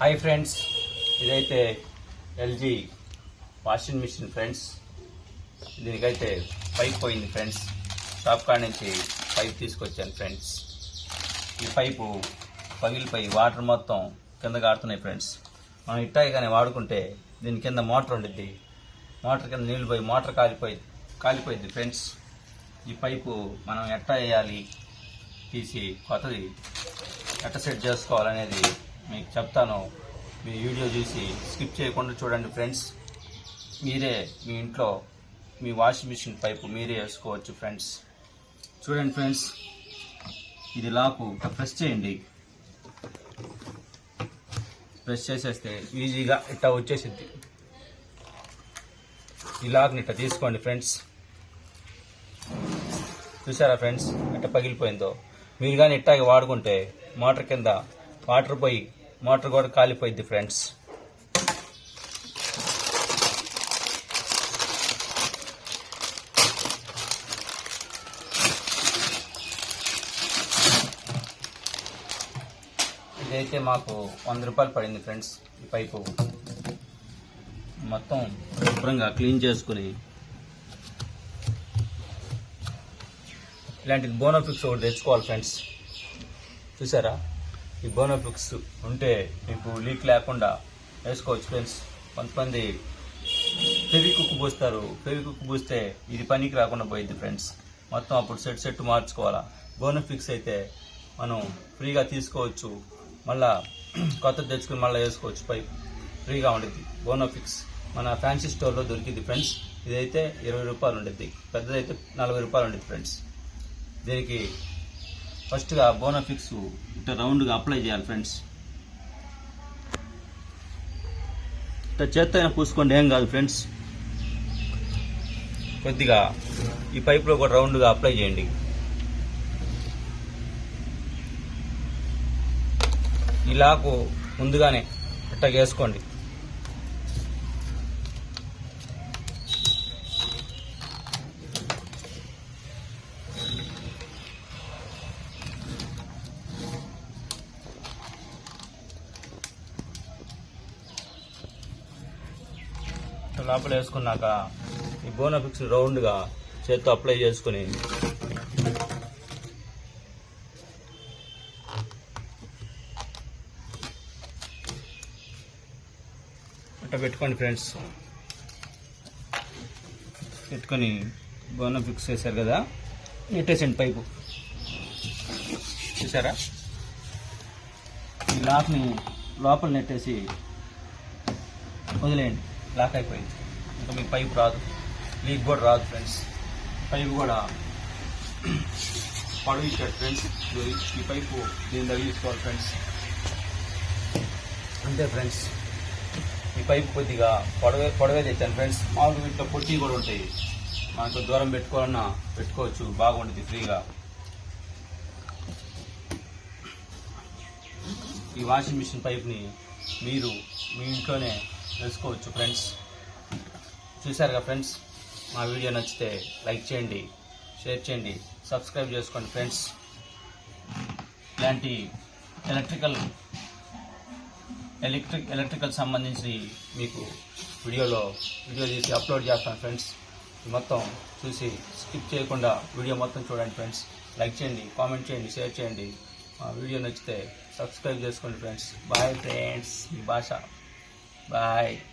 Hi friends ఇదైతే LG washing machine friends. దీనికైతే pipe పోయింది ఫ్రెండ్స్. షాప్ కాడ నుంచి పైప్ తీసుకొచ్చాను ఫ్రెండ్స్. ఈ పైపు పగిలిపోయి వాటర్ మొత్తం కింద కాడుతున్నాయి ఫ్రెండ్స్. మనం ఇట్టాయిగానే వాడుకుంటే దీని కింద మోటార్ ఉండిద్ది. మోటార్ కింద నీళ్ళు పోయి మోటార్ కాలిపోయి కాలిపోయింది ఫ్రెండ్స్. ఈ పైపు మనం ఎట్టా వేయాలి? తీసి కొత్తది ఎట్ట సెట్ చేసుకోవాలనేది మీకు చెప్తాను. మీ వీడియో చూసి స్కిప్ చేయకుండా చూడండి ఫ్రెండ్స్. మీరే మీ ఇంట్లో మీ వాషింగ్ మిషన్ పైపు మీరే వేసుకోవచ్చు ఫ్రెండ్స్. చూడండి ఫ్రెండ్స్ ఇది లాకు. ఇట్లా ప్రెస్ చేయండి. ప్రెస్ చేసేస్తే ఈజీగా ఇట్లా వచ్చేసిద్ది. ఈ లాక్ని ఇట్లా తీసుకోండి ఫ్రెండ్స్. చూసారా ఫ్రెండ్స్ ఇట్ట పగిలిపోయిందో? మీరు కానీ ఇట్టాగి వాడుకుంటే మోటార్ కింద వాటర్ పోయి మోటార్ కూడా కాలిపోయింది ఫ్రెండ్స్. ఇదైతే మాకు వంద రూపాయలు పడింది ఫ్రెండ్స్ ఈ పైపు. మొత్తం శుభ్రంగా క్లీన్ చేసుకుని ఇలాంటి బోనోఫిక్స్ ఒకటి తెచ్చుకోవాలి ఫ్రెండ్స్. చూసారా? ఈ బోనోఫిక్స్ ఉంటే మీకు లీక్ లేకుండా వేసుకోవచ్చు ఫ్రెండ్స్. కొంతమంది ఫెవి కుక్ పూస్తారు. ఫెవి కుక్ పూస్తే ఇది పనికి రాకుండా పోయింది ఫ్రెండ్స్. మొత్తం అప్పుడు సెట్ సెట్ మార్చుకోవాలా. బోనోఫిక్స్ అయితే మనం ఫ్రీగా తీసుకోవచ్చు. మళ్ళా కొత్తది తెచ్చుకుని మళ్ళీ వేసుకోవచ్చు. పైప్ ఫ్రీగా ఉంటుంది బోనోఫిక్స్ మన ఫ్యాన్సీ స్టోర్లో దొరికింది ఫ్రెండ్స్. ఇదైతే ఇరవై రూపాయలు ఉంటుంది పెద్దదైతే నలభై రూపాయలు ఉంటుంది ఫ్రెండ్స్. దీనికి ఫస్ట్గా బోనఫిక్స్ ఇట్లా రౌండ్గా అప్లై చేయాలి ఫ్రెండ్స్ ఇట్లా చేత్తైనా పూసుకోండి ఏం కాదు ఫ్రెండ్స్ కొద్దిగా ఈ పైప్లో కూడా రౌండ్గా అప్లై చేయండి. ఇలాకు ముందుగానే ఇట్లా వేసుకోండి లోపల వేసుకున్నాక ఈ బోనఫిక్స్ రౌండ్గా చేత్తో అప్లై చేసుకుని అట్లా పెట్టుకోండి ఫ్రెండ్స్. పెట్టుకొని బోన ఫిక్స్ చేశారు కదా? నెట్టేసండి పైపు. చూసారా? ఈ లాక్ని లోపల నెట్టేసి వదిలేయండి. లాక్ అయిపోయింది. ఇంకా మీకు పైపు రాదు. లీక్ కూడా రాదు ఫ్రెండ్స్. పైపు కూడా పొడవు ఇచ్చాడు ఫ్రెండ్స్ ఈ పైపు దీని తగిలించుకోవాలి ఫ్రెండ్స్. అంతే ఫ్రెండ్స్. ఈ పైపు కొద్దిగా పొడవే పొడవే తెచ్చాను ఫ్రెండ్స్. మామూలుగా వీటిలో పొట్టి కూడా ఉంటాయి. మనకు దూరం పెట్టుకోవాలన్నా పెట్టుకోవచ్చు. బాగుంటుంది ఫ్రీగా. ఈ వాషింగ్ మిషన్ పైప్ని మీరు మీ ఇంట్లోనే వేసుకోవచ్చు ఫ్రెండ్స్. చూశారుగా ఫ్రెండ్స్? మా వీడియో నచ్చితే లైక్ చేయండి షేర్ చేయండి సబ్స్క్రైబ్ చేసుకోండి ఫ్రెండ్స్. ఇలాంటి ఎలక్ట్రికల్ ఎలక్ట్రిక్ ఎలక్ట్రికల్ సంబంధించి మీకు వీడియోలో వీడియో తీసి అప్లోడ్ చేస్తాను ఫ్రెండ్స్. మొత్తం చూసి స్కిప్ చేయకుండా వీడియో మొత్తం చూడండి ఫ్రెండ్స్. లైక్ చేయండి కామెంట్ చేయండి షేర్ చేయండి. మా వీడియో నచ్చితే సబ్స్క్రైబ్ చేసుకోండి ఫ్రెండ్స్. Bye friends. మీ భాష. బాయ్.